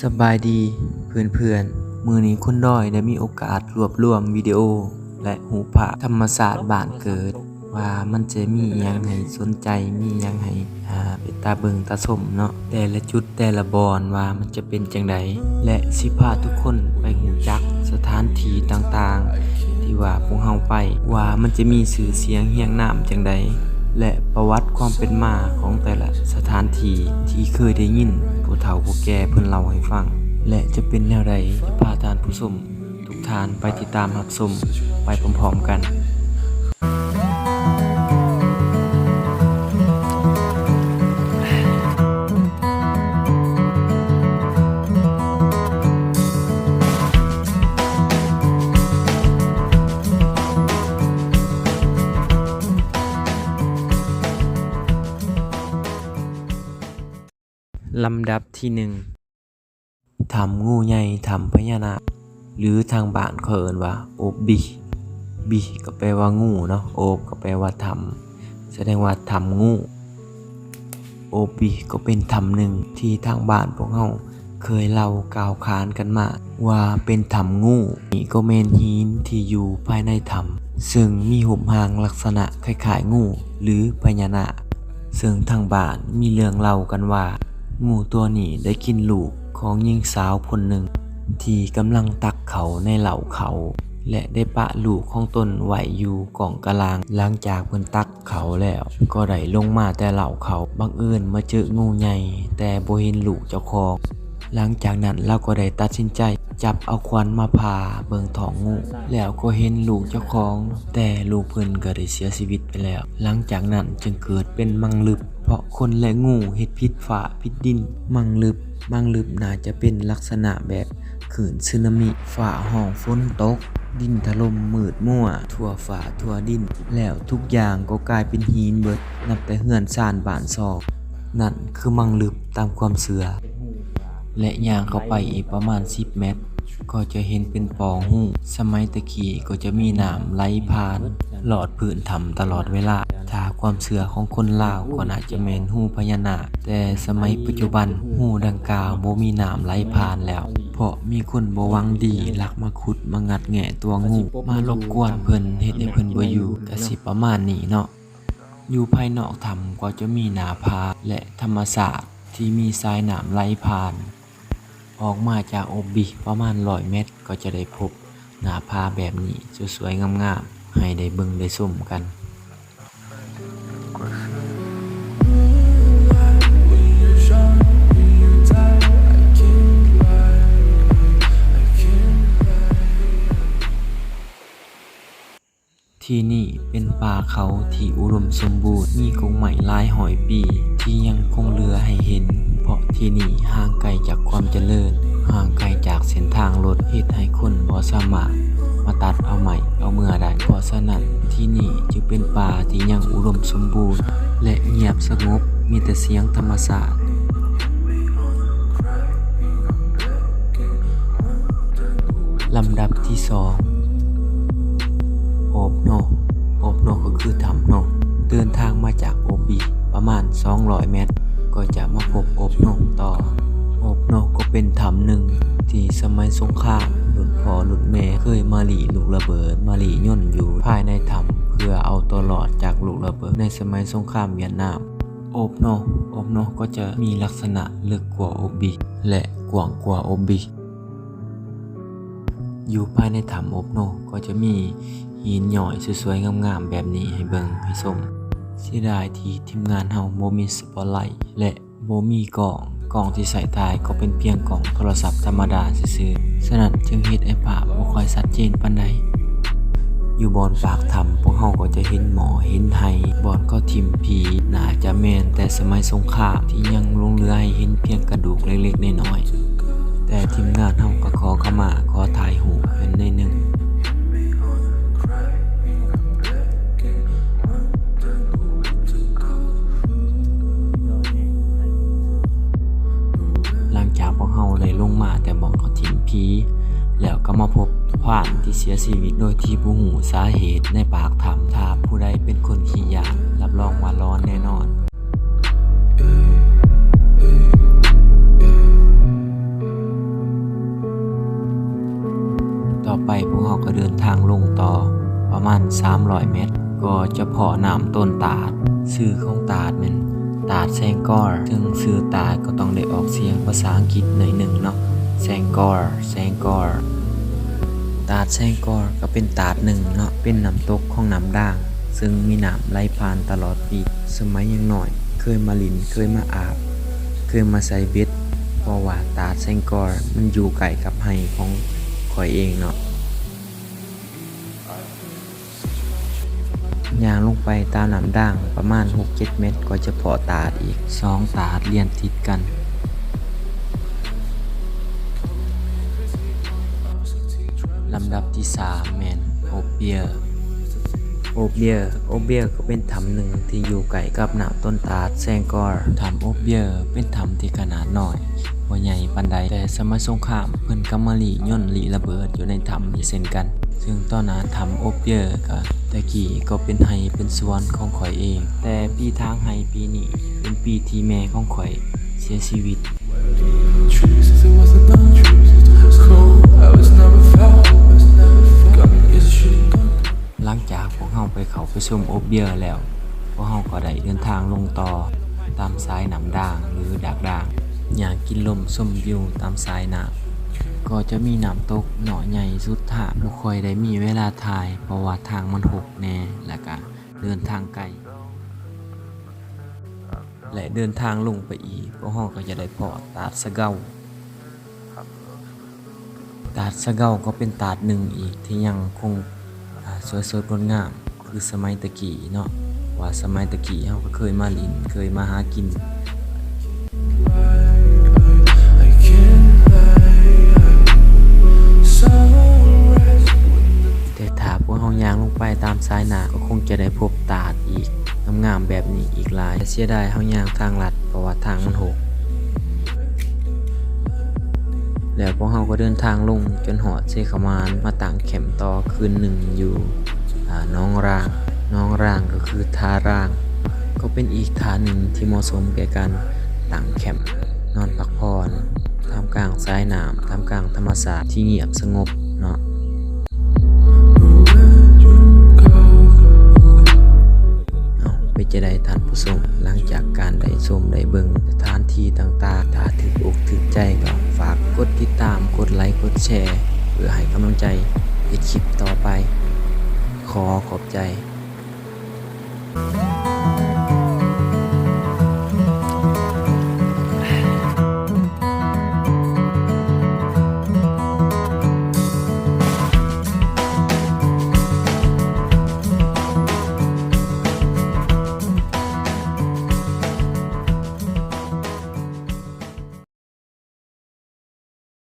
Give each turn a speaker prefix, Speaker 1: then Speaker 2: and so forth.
Speaker 1: สบายดีเพื่อนๆ มือนี้คุณด้อยได้มีโอกาสรวบรวมวิดีโอ และหูพระธรรมศาสตร์บ้านเกิด ว่ามันจะมีอิหยังให้สนใจมีอยังให้อ่าเป็นตาเบิงตาสมเนาะแต่ละจุดแต่ละบอนว่ามันจะเป็นจังไดและสิพาทุกคนไปหูจักสถานที่ต่างๆ ที่ว่าพวกเฮาไปว่ามันจะมีสื่อเสียงเฮียงน้ำจังใดและประวัติความเป็นมาของแต่ละสถานที่ที่เคยได้ยิน ผู้เฒ่าผู้แก่เพิ่นเล่าให้ฟัง และจะเป็นแนวใดจะพาทานผู้ชมทุกทานไปติดตามรับชมไปพร้อมๆกันำดับที่หนึ่งทำงูใหญ่ทำพญานาคหรือทางบ้านเขาเอินว่าโอบบิบิก็แปลว่างูเนาะโอบก็แปลว่าทำแสดงว่าทำงูโอบบิก็เป็นธรรมหนึ่งที่ทางบ้านพวกเราเคยเล่ากล่าวขานกันมา ว่าเป็นธรรมงูนี่ก็เมนหินที่อยู่ภายในธรรม ซึ่งมีหุบหางลักษณะคล้ายๆงู หรือพญานาคซึ่งทางบ้านมีเรื่องเล่ากันว่า งูตัวนี้ได้กินลูกของหญิงสาวคนหนึ่ง ที่กำลังตักเขาในเหล่าเขา และได้ปะลูกของตนไหวอยู่กล่องกะลางหลังจากเพิ่นตักเขาแล้ว ก็ได้ลงมาแต่เหล่าเขาบังเอิญมาเจองูใหญ่แต่บ่เห็นลูกเจ้าของหลังจากนั้นเราก็ได้ตัดสินใจจับเอาควันมาพาเบิงท้องงู แล้วก็เห็นลูกเจ้าของ แต่ลูกเพิ่นก็ได้เสียชีวิตไปแล้ว หลังจากนั้นจึงเกิดเป็นมังลึบ ราะคนและงูเฮ็ดพิษฝ่าพิษดิน มังลึบ มังลึบน่าจะเป็นลักษณะแบบขื่นสึนามิฝ่าห้องฝนตก ดินถล่มมืดมั่ว ทั่วฝ่าทั่วดิน แล้วทุกอย่างก็กลายเป็นหินเบิด นับแต่เฮือนซ่านบานซอกนั่นคือมังลึบตามความเสือ และย่างเข้าไปอีกประมาณ 10 เมตร ก็จะเห็นเป็นปองหูสมัยตะกี้ก็จะมีน้ำไหลผ่าน หลอดพื้นทำตลอดเวลา ความเชื่อของคนลาวก็น่าจะเมนหูพญานาคแต่สมัยปัจจุบันหูดังกล่าวบ่มีน้ำไหลผ่านแล้ว เพราะมีคนบ่วังดีลักมาขุดมางัดแงะตัวงูมารบกวนเพิ่นเฮ็ดให้เพิ่นบ่อยู่ก็สิประมาณนี้เนาะอยู่ภายนอกถ้ำก็จะมีหนาผาและธรรมศาสตร์ที่มีทรายหนามไหลผ่าน ออกมาจากอบบิประมาณร้อยเมตรก็จะได้พบหนาผาแบบนี้สวยๆงามๆให้ได้เบิ่งได้ชมกัน ที่นี่เป็นป่าเขาที่อุดมสมบูรณ์มีกงใหม่ลายหอยปี ที่ยังคงเหลือให้เห็น เพราะที่นี่ห่างไกลจากความเจริญ ห่างไกลจากเส้นทางรถเหตุให้คนบ่สามารถมาตัดเอาใหม่เอาเมื่อได้เพราะฉะนั้นที่นี่จึงเป็นป่าที่ยังอุดมสมบูรณ์ และเงียบสงบมีแต่เสียงธรรมชาติลำดับที่สอง โอบโนกโอบโนกก็คือถ้ำโนกเดินทางมาจากโอบีประมาณ 200 เมตร ก็จะมาพบโอบโนกต่อโอบโนกก็เป็นถ้ำหนึ่ง ที่สมัยสงครามรุ่นพ่อรุ่นแม่เคยมาหลีลูกระเบิด มาหลีย่นอยู่ภายในถ้ำเพื่อเอาตัวรอดจากลูกระเบิด ในสมัยสงครามเวียดนามโอบโนกโอบโนกก็จะมีลักษณะลึกกว่าโอบีและกว้างกว่าโอบีอยู่ภายในถ้ำอบโนก็จะมี หินหย่อยสวยๆ งามๆ แบบนี้ให้เบิ่งให้ชมเสียดายที่ทีมงานเฮาบ่มีสปอตไลท์และบ่มีกล้องกล้องที่ใส่ถ่ายก็เป็นเพียงกล้องโทรศัพท์ธรรมดาซื่อๆฉะนั้นจึงเฮ็ดให้ภาพบ่ค่อยชัดเจนปานใดอยู่บอนปากถ้ำพวกเฮาก็จะเห็นหมอเห็นไหบอนก็ทิมผีน่าจะแม่นแต่สมัยสงครามที่ยังลงเหลือให้เห็นเพียงกระดูกเล็กๆน้อยๆแต่ทีมงานเฮาก็ขอเข้ามาขอถ่ายหูปเป็นในหนึ่งานที่เสียชีวิตโดยที่ผู้หูสาเหตุในปากถ้ำถ้าผู้ใดเป็นคนขี้ยากรับรองว่าร้อนแน่นอนต่อไปพวกเขาก็เดินทางลงต่อประมาณ 300 เมตร ก็จะพอะน้ำต้นตาดซื้อของตาดเมันตาดแซงกอร์ซึ่งซื้อตาดก็ต้องได้ออกเสียงภาษาอังกฤษหน่อยหนึ่งเนาะแซงกอร์แซงกอร์ ตาดแซงกอร์ก็เป็นตาดหนึ่งเนาะเป็นน้ำตกของน้ำด่าง ซึ่งมีน้ำไหลผ่านตลอดปี สมัยยังหน่อย เคยมาลินเคยมาอาบ เคยมาใส่เบ็ดเพราะว่าตาดแซงกอร์มันอยู่ไกลกับไฮของข่อยเองเนาะยางลงไปตามน้ำด่างประมาณ 6-7 เมตร ก็จะพอตาดอีก 2 ตาดเรียนติดกันำดับที่3แมนโอเปียโอเบียโอเบียก็เป็นถ้ำหนึ่งที่อยู่ใกล้กับหนาวต้นตาดแซงกอร์ถ้ำโอเบียเป็นถ้ำที่ขนาดน้อยบ่ใหญ่ปานใดแต่สมัยสงครามเพิ่นก็มาหลีย่นหลีระเบิดอยู่ในถ้ำนี้เช่นกัน ซึ่งตอนนั้นถ้ำโอเบียก็แต่กี้ก็เป็นไฮเป็นสวนของข่อยเอง แต่ปีทางไฮปีนี้เป็นปีที่แม่ของข่อยเสียชีวิต
Speaker 2: Truth, there was a non cold.
Speaker 1: หลังจากพวกเฮาไปเขาไปชมโอบเบียแล้ว พวกเฮาก็ได้เดินทางลงต่อตามสายหนำด่างหรือดักด่าง อยากกินลมชมวิวตามสายน้ำก็จะมีน้ำตกหน่อใหญ่สุดทางบ่ค่อยได้มีเวลาถ่าย เพราะว่าทางมันหกแน่และก็เดินทางไกลและเดินทางลงไปอีกพวกเฮาก็จะได้พอตาดสะเกา ตาดสะเก้าก็เป็นตาดหนึ่งอีกที่ยังคงสวยสดงดงามคือสมัยตะกี้เนาะว่าสมัยตะกี้เฮาก็เคยมาลินเคยมาหากินแต่ถ้าพวกเฮายางลงไปตามสายหนาก็คงจะได้พบตาดอีกงามๆแบบนี้อีกหลายเสียดายเฮายางทางลัดเพราะว่าทางมันหก แล้วพวกเฮาก็เดินทางลงจนหอดเซขามานมาตั้งแคมป์ต่อคืนหนึ่งอยู่น้องร่าง น้องร่างก็คือทาร่าง ก็เป็นอีกทาหนึ่งที่เหมาะสมแก่การตั้งแคมป์นอนพักผ่อนท่ามกลางสายน้ำท่ามกลางธรรมศาสตร์ที่เงียบสงบเนาะเอาไปจะได้ทานผู้ชมหลังจากการได้ชมได้เบิ่งสถานที่ต่างๆ ถ้าถึกอกถึกใจก็ ดติดตาม กดไลค์ กดแชร์ เพื่อให้กำลังใจในคลิปต่อไป ขอขอบใจ